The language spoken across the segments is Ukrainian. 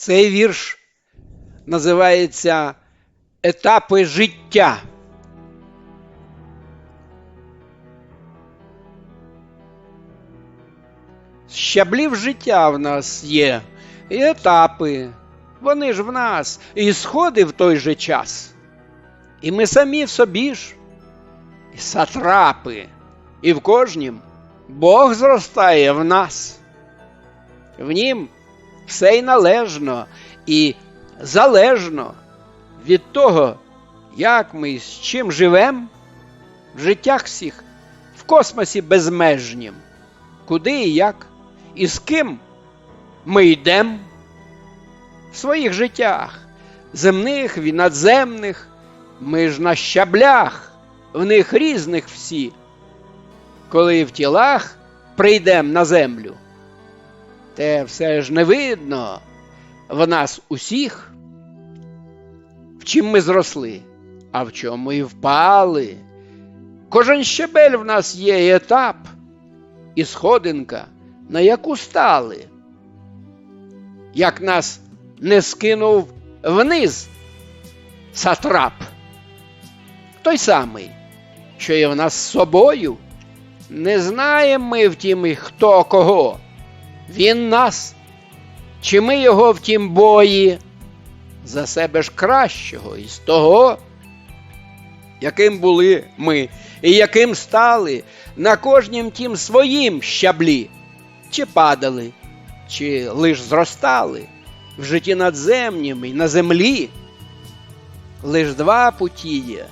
Цей вірш називається Етапи життя. Щаблів життя в нас є, і етапи. Вони ж в нас, і сходи в той же час. І ми самі в собі ж, і сатрапи, і в кожнім Бог зростає в нас. В нім все й належно і залежно від того, як ми з чим живемо в життях всіх, в космосі безмежнім, куди і як, і з ким ми йдемо в своїх життях, земних і надземних, ми ж на щаблях, в них різних всі. Коли в тілах прийдемо на землю, те все ж не видно в нас усіх, в чим ми зросли, а в чому і впали. Кожен щебель в нас є етап і сходинка, на яку стали. Як нас не скинув вниз сатрап, той самий, що є в нас з собою. Не знаємо ми втім, хто кого. Він нас, чи ми його в тім бої, за себе ж кращого із того, яким були ми, і яким стали на кожнім тім своїм щаблі, чи падали, чи лиш зростали в житті надземнім і на землі. Лиш два путі є,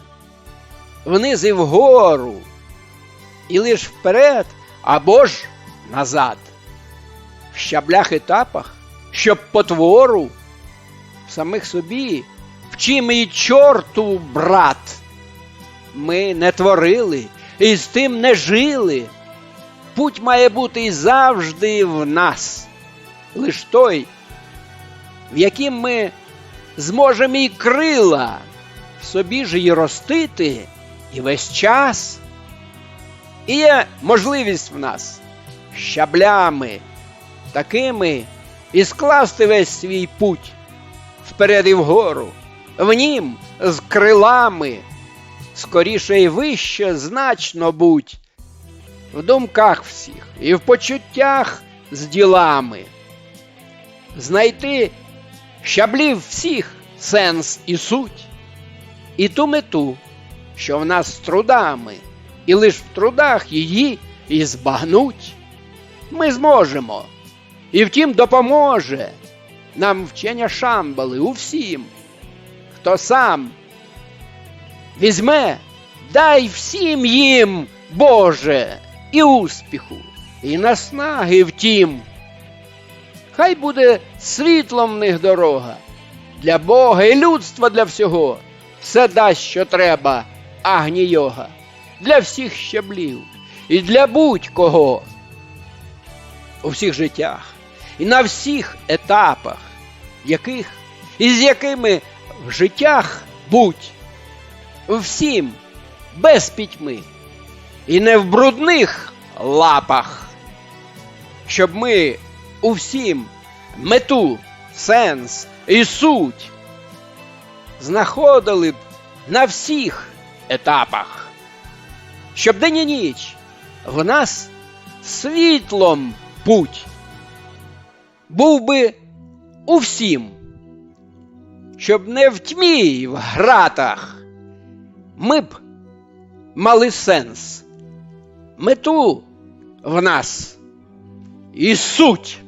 вниз і вгору, і лиш вперед або ж назад, щаблях етапах, щоб потвору самих собі, вчим і чорту брат. Ми не творили і з тим не жили. Путь має бути і завжди в нас, лиш той, в яким ми зможемо і крила в собі ж і ростити і весь час. І є можливість в нас щаблями такими і скласти весь свій путь вперед і вгору, в нім з крилами, скоріше і вище значно будь, в думках всіх і в почуттях з ділами, знайти щаблів всіх сенс і суть, і ту мету, що в нас з трудами, і лиш в трудах її і збагнуть. Ми зможемо, і втім допоможе нам вчення шамбали у всім, хто сам візьме, дай всім їм, Боже, і успіху, і наснаги втім. Хай буде світлом в них дорога для Бога і людства для всього. Все дасть, що треба, агні йога, для всіх щаблів і для будь-кого у всіх життях і на всіх етапах, яких і з якими в життях будь всім без пітьми і не в брудних лапах, щоб ми у всім мету, сенс і суть знаходили б на всіх етапах, щоб день і ніч в нас світлом путь був би у всім, щоб не в тьмі й в гратах ми б мали сенс, мету в нас і суть.